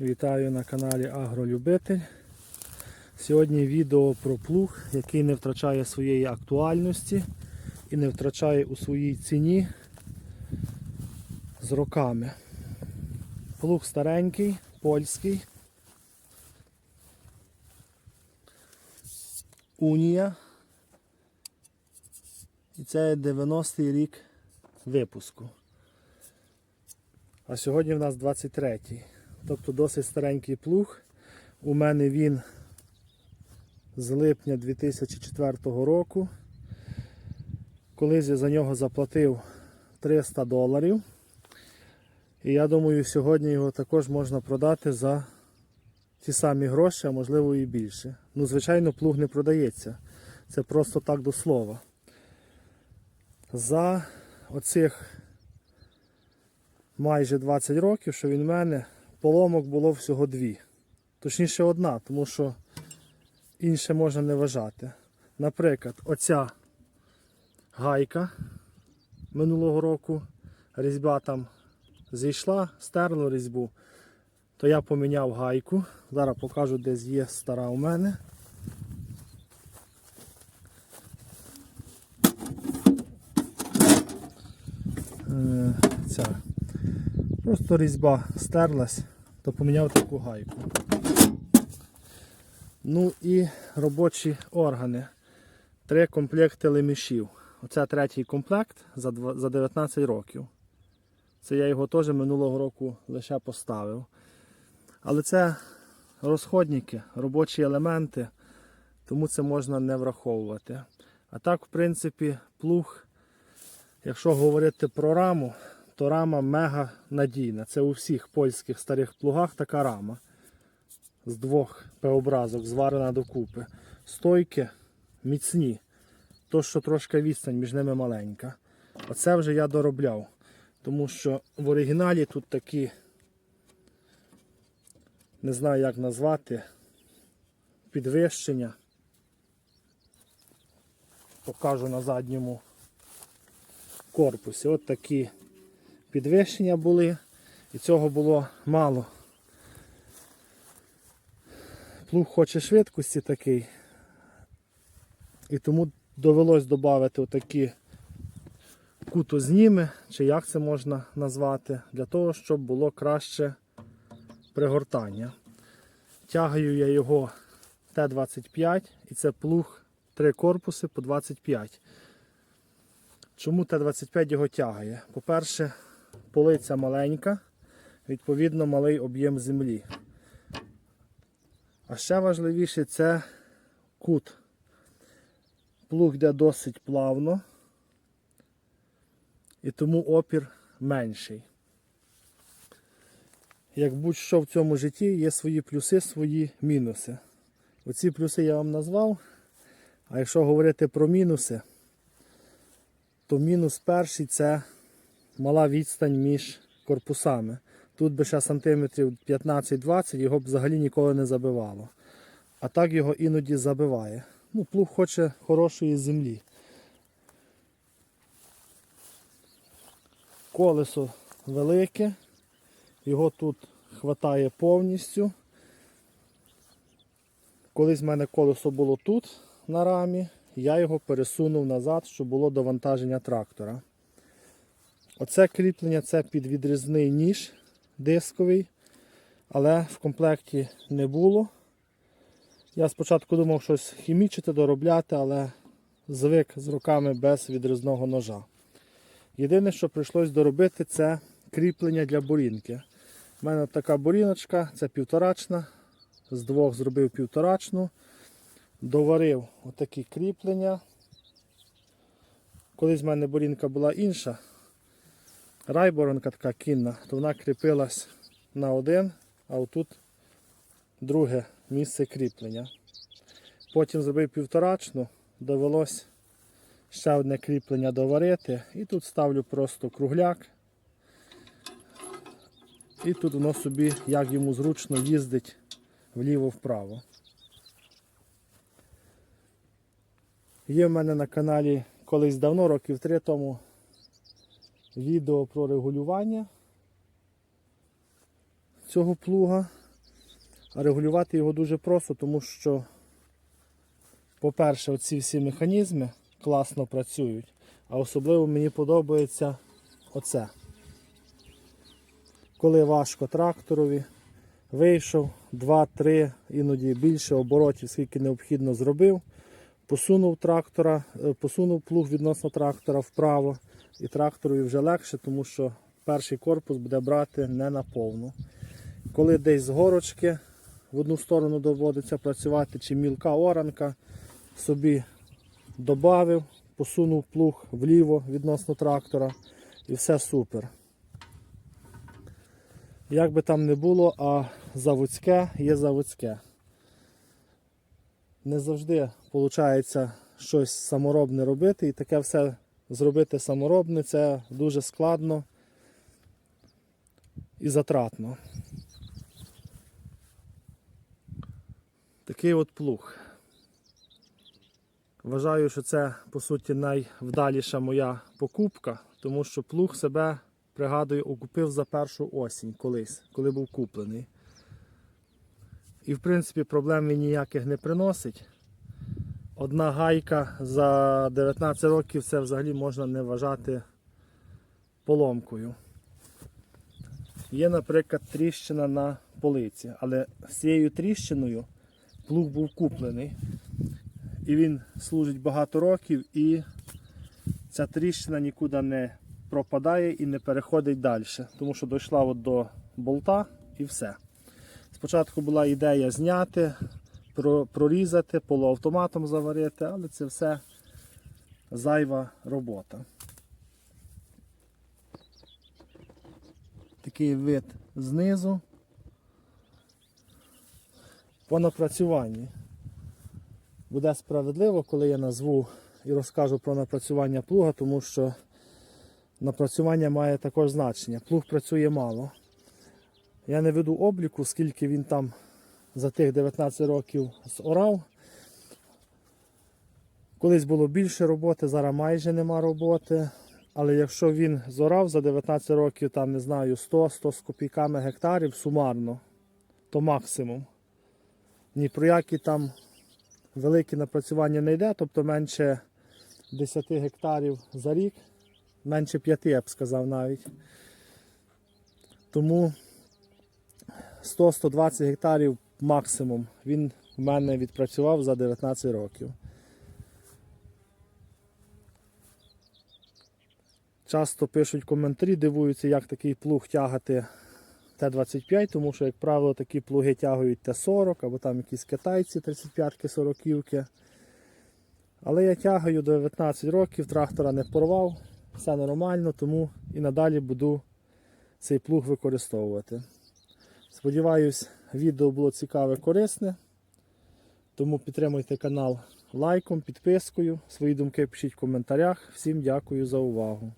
Вітаю на каналі Агролюбитель. Сьогодні відео про плуг, який не втрачає своєї актуальності і не втрачає у своїй ціні з роками. Плуг старенький, польський. Унія. І це 90-й рік випуску. А сьогодні в нас 23-й. Тобто досить старенький плуг. У мене він з липня 2004 року. Колись я за нього заплатив 300 доларів. І я думаю, сьогодні його також можна продати за ті самі гроші, а можливо і більше. Ну, звичайно, плуг не продається. Це просто так до слова. За оцих майже 20 років, що він в мене, поломок було всього дві. Точніше одна, тому що інше можна не вважати. Наприклад, оця гайка минулого року, різьба там зійшла, стерло різьбу, то я поміняв гайку. Зараз покажу, десь є стара у мене. Е, Ця. Просто різьба стерлась, то поміняв таку гайку. Ну і робочі органи. Три комплекти лемішів. Оце третій комплект за за 19 років. Це я його теж минулого року лише поставив. Але це розходники, робочі елементи, тому це можна не враховувати. А так, в принципі, плуг, якщо говорити про раму, то рама мега надійна. Це у всіх польських старих плугах така рама. З двох П-образок зварена докупи. Стойки міцні. То, що трошки відстань між ними маленька. Оце вже я доробляв. Тому що в оригіналі тут такі, не знаю як назвати, підвищення. Покажу на задньому корпусі. От такі підвищення були, і цього було мало. Плуг хоче швидкості такий. І тому довелось додати отакі кутозніми, чи як це можна назвати, для того, щоб було краще пригортання. Тягаю я його Т-25 і це плуг три корпуси по 25. Чому Т-25 його тягає? По-перше, полиця маленька, відповідно малий об'єм землі. А ще важливіше це кут. Плуг йде досить плавно і тому опір менший. Як будь-що в цьому житті є свої плюси, свої мінуси. Оці плюси я вам назвав. А якщо говорити про мінуси, то мінус перший це мала відстань між корпусами. Тут би ще сантиметрів 15-20 його б взагалі ніколи не забивало. А так його іноді забиває. Ну, плуг хоче хорошої землі. Колесо велике, його тут хватає повністю. Колись в мене колесо було тут на рамі, я його пересунув назад, щоб було довантаження трактора. Оце кріплення це підвідрізний ніж дисковий, але в комплекті не було. Я спочатку думав щось хімічити, доробляти, але звик з руками без відрізного ножа. Єдине, що прийшлось доробити, це кріплення для бурінки. У мене така буріночка, це півторачна. З двох зробив півторачну. Доварив отакі кріплення. Колись в мене бурінка була інша. Райборонка така кінна, то вона кріпилась на один, а отут друге місце кріплення. Потім зробив півторачну, довелось ще одне кріплення доварити. І тут ставлю просто кругляк. І тут воно собі, як йому зручно їздить вліво-вправо. Є в мене на каналі колись давно, років три тому, відео про регулювання цього плуга. А регулювати його дуже просто, тому що, по-перше, оці всі механізми класно працюють. А особливо мені подобається оце. Коли важко тракторові, вийшов 2-3, іноді більше оборотів, скільки необхідно зробив, посунув трактора, е, посунув плуг відносно трактора вправо, і тракторові вже легше, тому що перший корпус буде брати не на повну. Коли десь з горочки в одну сторону доводиться працювати, чи мілка оранка, собі додав, посунув плуг вліво відносно трактора і все супер. Як би там не було, а заводське є заводське. Не завжди виходить щось саморобне робити, і таке все зробити саморобне це дуже складно і затратно. Такий от плуг. Вважаю, що це по суті найвдаліша моя покупка, тому що плуг себе, пригадую, окупив за першу осінь колись, коли був куплений. І в принципі проблем він ніяких не приносить. Одна гайка за 19 років це взагалі можна не вважати поломкою. Є, наприклад, тріщина на полиці, але з цією тріщиною плуг був куплений. І він служить багато років, і ця тріщина нікуди не пропадає і не переходить далі, тому що дійшла от до болта і все. Спочатку була ідея зняти, прорізати, полуавтоматом заварити, але це все зайва робота. Такий вид знизу. По напрацюванні. Буде справедливо, коли я назву і розкажу про напрацювання плуга, тому що напрацювання має також значення. Плуг працює мало. Я не веду обліку, скільки він там за тих 19 років зорав. Колись було більше роботи, зараз майже нема роботи. Але якщо він зорав за 19 років, там, не знаю, 100-100 з копійками гектарів сумарно, то максимум. Ні про які там великі напрацювання не йде, тобто менше 10 гектарів за рік, менше 5, я б сказав навіть. Тому 100-120 гектарів максимум він в мене відпрацював за 19 років. Часто пишуть коментарі, дивуються, як такий плуг тягати Т-25, тому що, як правило, такі плуги тягують Т-40 або там якісь китайці 35-ки, 40-ки. Але я тягаю до 19 років, трактора не порвав, все нормально, тому і надалі буду цей плуг використовувати. Сподіваюсь, відео було цікаве, корисне. Тому підтримуйте канал лайком, підпискою. Свої думки пишіть в коментарях. Всім дякую за увагу.